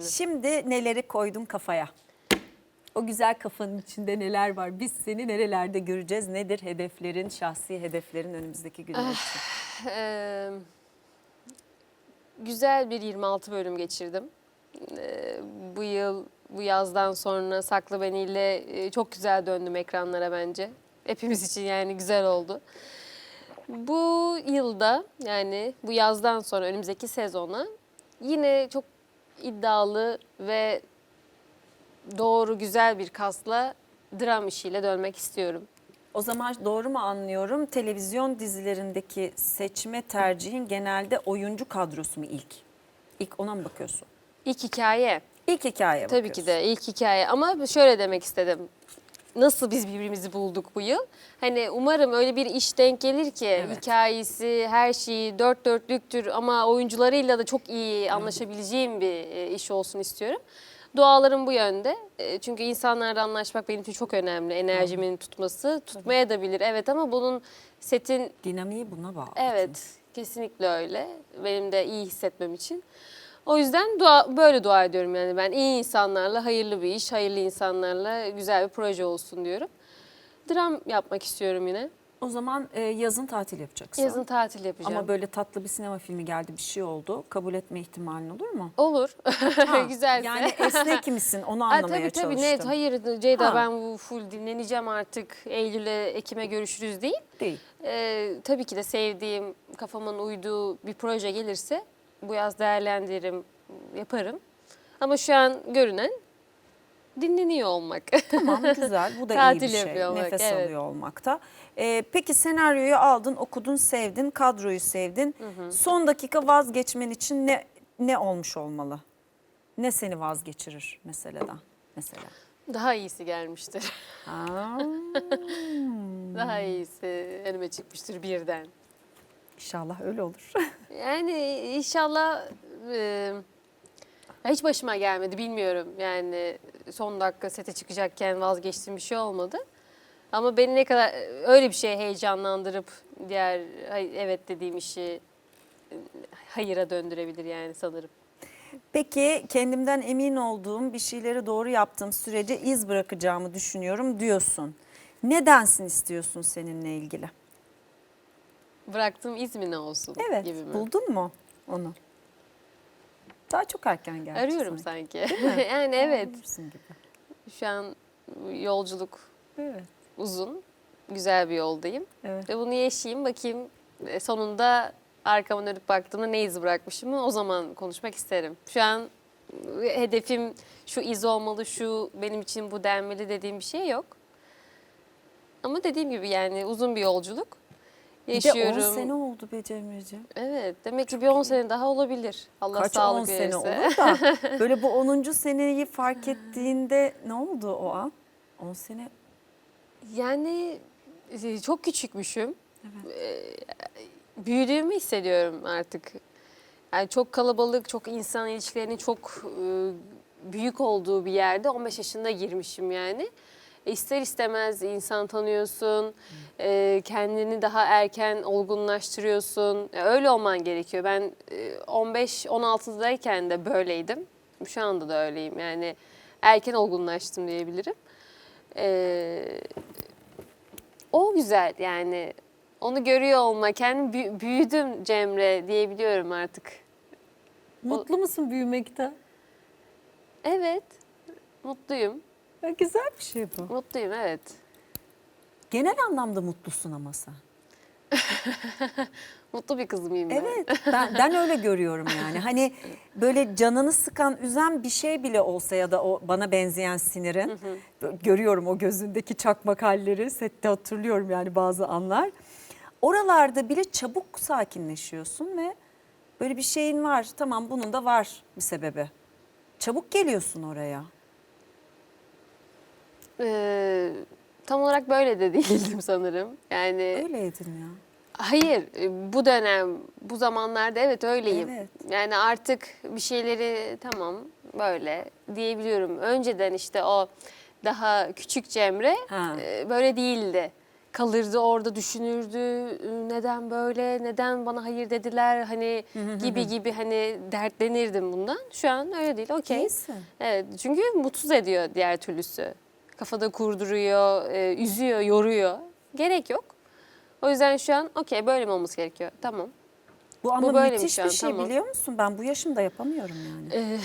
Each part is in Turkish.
Şimdi neleri koydun kafaya? O güzel kafanın içinde neler var? Biz seni nerelerde göreceğiz? Nedir hedeflerin, şahsi hedeflerin önümüzdeki günler Ah. için? Ee, güzel bir 26 bölüm geçirdim. Ee, bu yıl, bu yazdan sonra Saklı Beni ile e, çok güzel döndüm ekranlara bence. Hepimiz için yani güzel oldu. Bu yılda yani bu yazdan sonra önümüzdeki sezona yine çok iddialı ve doğru güzel bir kasla dram işiyle dönmek istiyorum. O zaman doğru mu anlıyorum? Televizyon dizilerindeki seçme tercihin genelde oyuncu kadrosu mu ilk? İlk ona mı bakıyorsun? İlk hikaye. İlk hikayeye Tabii bakıyorsun. ki de ilk hikaye ama şöyle demek istedim. Nasıl biz birbirimizi bulduk bu yıl? Hani umarım öyle bir iş denk gelir ki Evet. hikayesi, her şeyi dört dörtlüktür ama oyuncularıyla da çok iyi anlaşabileceğim bir e, iş olsun istiyorum. Dualarım bu yönde. E, Çünkü insanlarla anlaşmak benim için çok önemli. Enerjimin tutması. Tutmaya da bilir evet ama bunun setin Dinamiği buna bağlı. Evet, kesinlikle öyle. Benim de iyi hissetmem için. O yüzden dua, böyle dua ediyorum yani ben iyi insanlarla hayırlı bir iş, hayırlı insanlarla güzel bir proje olsun diyorum. Dram yapmak istiyorum yine. O zaman e, yazın tatil yapacaksın. Yazın tatil yapacağım. Ama böyle tatlı bir sinema filmi geldi bir şey oldu. Kabul etme ihtimalin olur mu? Olur. Ha, Güzelse. Yani esnek misin onu anlamaya tabii tabii çalıştım. net. Hayır Ceyda Ha. ben bu full dinleneceğim artık. Eylül'e, Ekim'e görüşürüz değil. Değil. Ee, tabii ki de sevdiğim, kafamın uyduğu bir proje gelirse bu yaz değerlendiririm, yaparım. Ama şu an görünen dinleniyor olmak. Tamam güzel bu da iyi Tatil bir şey. olmak, Nefes evet. alıyor olmakta. Ee, peki senaryoyu aldın, okudun, sevdin, kadroyu sevdin. Son dakika vazgeçmen için ne ne olmuş olmalı? Ne seni vazgeçirir meseleden? Mesela. Daha iyisi gelmiştir. Ha, Daha iyisi önüme çıkmıştır birden. İnşallah öyle olur. Yani inşallah e, hiç başıma gelmedi bilmiyorum. Yani son dakika sete çıkacakken vazgeçtiğim bir şey olmadı. Ama beni ne kadar öyle bir şey heyecanlandırıp diğer evet dediğim işi hayıra döndürebilir yani sanırım. Peki kendimden emin olduğum bir şeyleri doğru yaptığım sürece iz bırakacağımı düşünüyorum diyorsun. Nedensin istiyorsun seninle ilgili? Bıraktığım iz mi ne olsun Evet. gibi mi? Buldun mu onu? Daha çok erken geldi. Arıyorum sanki. sanki. yani evet gibi. şu an yolculuk Evet. uzun. Güzel bir yoldayım. Evet. Ve bunu yaşayayım bakayım e, sonunda arkama dönüp baktığımda ne iz bırakmışım o zaman konuşmak isterim. Şu an e, hedefim şu iz olmalı, şu benim için bu denmeli dediğim bir şey yok. Ama dediğim gibi yani uzun bir yolculuk. Bir de Yaşıyorum. 10 sene oldu be Cemre'ciğim. Evet demek ki bir 10 sene daha olabilir. Allah Kaç sağlık 10 sene verirse. olur da böyle bu 10. seneyi fark ettiğinde ne oldu o an? 10 sene Yani e, çok küçükmüşüm. E, Büyüdüğümü hissediyorum artık. Yani çok kalabalık, çok insan ilişkilerinin çok e, büyük olduğu bir yerde 15 yaşında girmişim yani. E, İster istemez insan tanıyorsun, e, kendini daha erken olgunlaştırıyorsun. E, Öyle olman gerekiyor. Ben e, 15-16'dayken de böyleydim. Şu anda da öyleyim. Yani erken olgunlaştım diyebilirim. E, o güzel yani. Onu görüyor olmak. Bü- büyüdüm Cemre diyebiliyorum artık. mutlu musun büyümekten? Evet. Mutluyum. Ya güzel bir şey bu. Mutluyum evet. Genel anlamda mutlusun ama sen. Mutlu bir kız mıyım ben? Evet ben, ben öyle görüyorum yani. Hani böyle canını sıkan, üzen bir şey bile olsa ya da o bana benzeyen sinirin. Görüyorum o gözündeki çakmak halleri. Sette hatırlıyorum yani bazı anlar. Oralarda bile çabuk sakinleşiyorsun ve böyle bir şeyin var. Tamam bunun da var bir sebebi. Çabuk geliyorsun oraya. Ee, tam olarak böyle de değildim sanırım. Yani Öyleydin ya. hayır e, bu dönem bu zamanlarda evet öyleyim. Evet. Yani artık bir şeyleri tamam böyle diyebiliyorum. Önceden işte o daha küçük Cemre Ha. e, böyle değildi. kalırdı orada düşünürdü neden böyle neden bana hayır dediler hani gibi gibi hani dertlenirdim bundan. Şu an öyle değil okey. İyisin. Evet çünkü mutsuz ediyor diğer türlüsü. Kafada kurduruyor, e, üzüyor, yoruyor. Gerek yok. O yüzden şu an okey böyle mi olması gerekiyor? Tamam. Bu ama böyleymiş müthiş şu bir şey tamam. biliyor musun? Ben bu yaşımda yapamıyorum yani. Ee,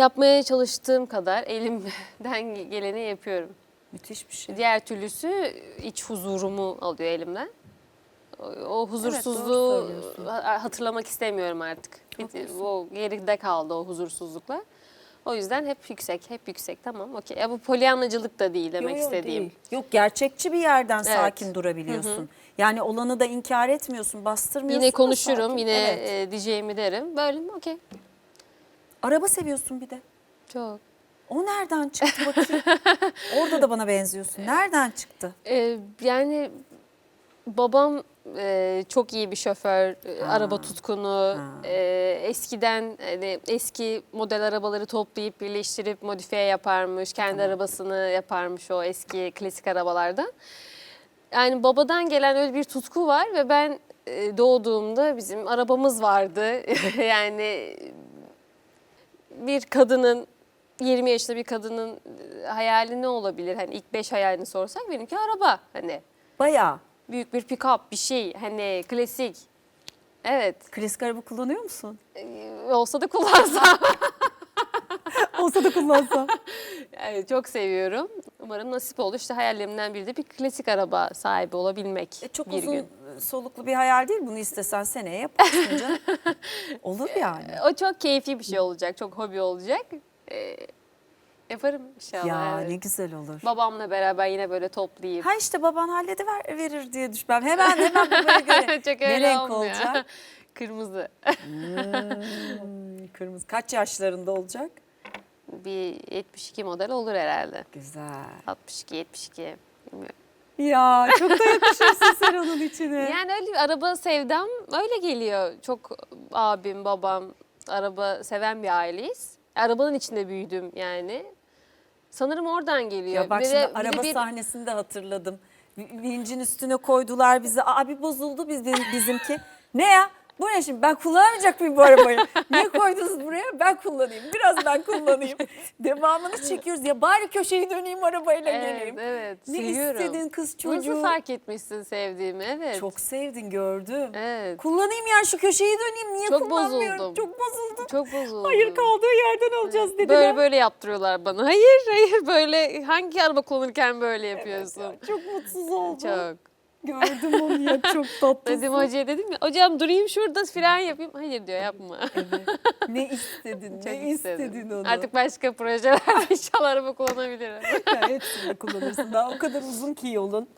yapmaya çalıştığım kadar elimden geleni yapıyorum. müthiş bir şey. Diğer türlüsü iç huzurumu alıyor elimden. O, huzursuzluğu ha- hatırlamak istemiyorum artık. O geride kaldı o huzursuzlukla. O yüzden hep yüksek, hep yüksek. Tamam, okey. Ya bu polyanlacılık da değil demek Yo, yo, istediğim. değil. Yok gerçekçi bir yerden Evet. sakin durabiliyorsun. Yani olanı da inkar etmiyorsun, bastırmıyorsun. Yine konuşurum, sakin. yine Evet. e, diyeceğimi derim. Böyle mi? Okey. Araba seviyorsun bir de. Çok. O nereden çıktı bakayım? Orada da bana benziyorsun. Nereden çıktı? Ee, yani babam e, çok iyi bir şoför, e, araba tutkunu. Ha. E, eskiden hani eski model arabaları toplayıp birleştirip modifiye yaparmış, kendi arabasını yaparmış o eski klasik arabalardan. Yani babadan gelen öyle bir tutku var ve ben e, doğduğumda bizim arabamız vardı. yani bir kadının 20 yaşında bir kadının e, hayali ne olabilir? Hani ilk 5 hayalini sorsak benimki araba hani Bayağı. Büyük bir pick-up bir şey hani klasik. Evet. Klasik araba kullanıyor musun? e, Olsa da kullansam. Olsa da kullansam. Yani çok seviyorum. Umarım nasip olur. İşte hayallerimden biri de bir klasik araba sahibi olabilmek E, çok bir uzun gün. soluklu bir hayal değil. Bunu istesen seneye yaparsın canım. Olur yani. O çok keyifli bir şey olacak. Çok hobi olacak. E, yaparım inşallah. Ya evet. ne güzel olur. Babamla beraber yine böyle toplayıp. Ha işte baban hallediver verir diye düş. Ben hemen hemen babaya göre. çok ne renk olmuyor. olacak? Kırmızı. Hmm, kırmızı. Kaç yaşlarında olacak? Bir 72 model olur herhalde. Güzel. 62, 72. Bilmiyorum. Ya çok da yakışırsın sen onun içine. Yani öyle bir araba sevdam öyle geliyor. Çok abim, babam araba seven bir aileyiz. Arabanın içinde büyüdüm yani. Sanırım oradan geliyor. Ya bak şimdi de araba bir- sahnesinde hatırladım. Vi- Vincin üstüne koydular bizi. Abi bozuldu biz bizimki. Ne ya? Bu ne şimdi? Ben kullanamayacak mıyım bu arabayı? Niye koydunuz buraya? Ben kullanayım. Biraz ben kullanayım. Devamını çekiyoruz. Ya bari köşeyi döneyim arabayla Evet, geleyim. evet. Ne seviyorum. istedin kız çocuğu? Nasıl fark etmişsin sevdiğimi? Evet. Çok sevdin gördüm. Evet. Kullanayım ya şu köşeyi döneyim. Niye Çok kullanmıyorum? bozuldum. Çok bozuldum. Çok bozuldum. Hayır kaldığı yerden alacağız dediler. Böyle böyle yaptırıyorlar bana. Hayır hayır böyle hangi araba kullanırken böyle yapıyorsun? Çok mutsuz oldum. Çok. Gördüm onu ya çok tatlı. Dedim hocaya dedim ya hocam durayım şurada fren yapayım. Hayır diyor yapma. ne istedin? Çok ne istedim. istedin onu? Artık başka projelerde inşallah araba kullanabilirim. Ya hepsini kullanırsın. Daha o kadar uzun ki yolun.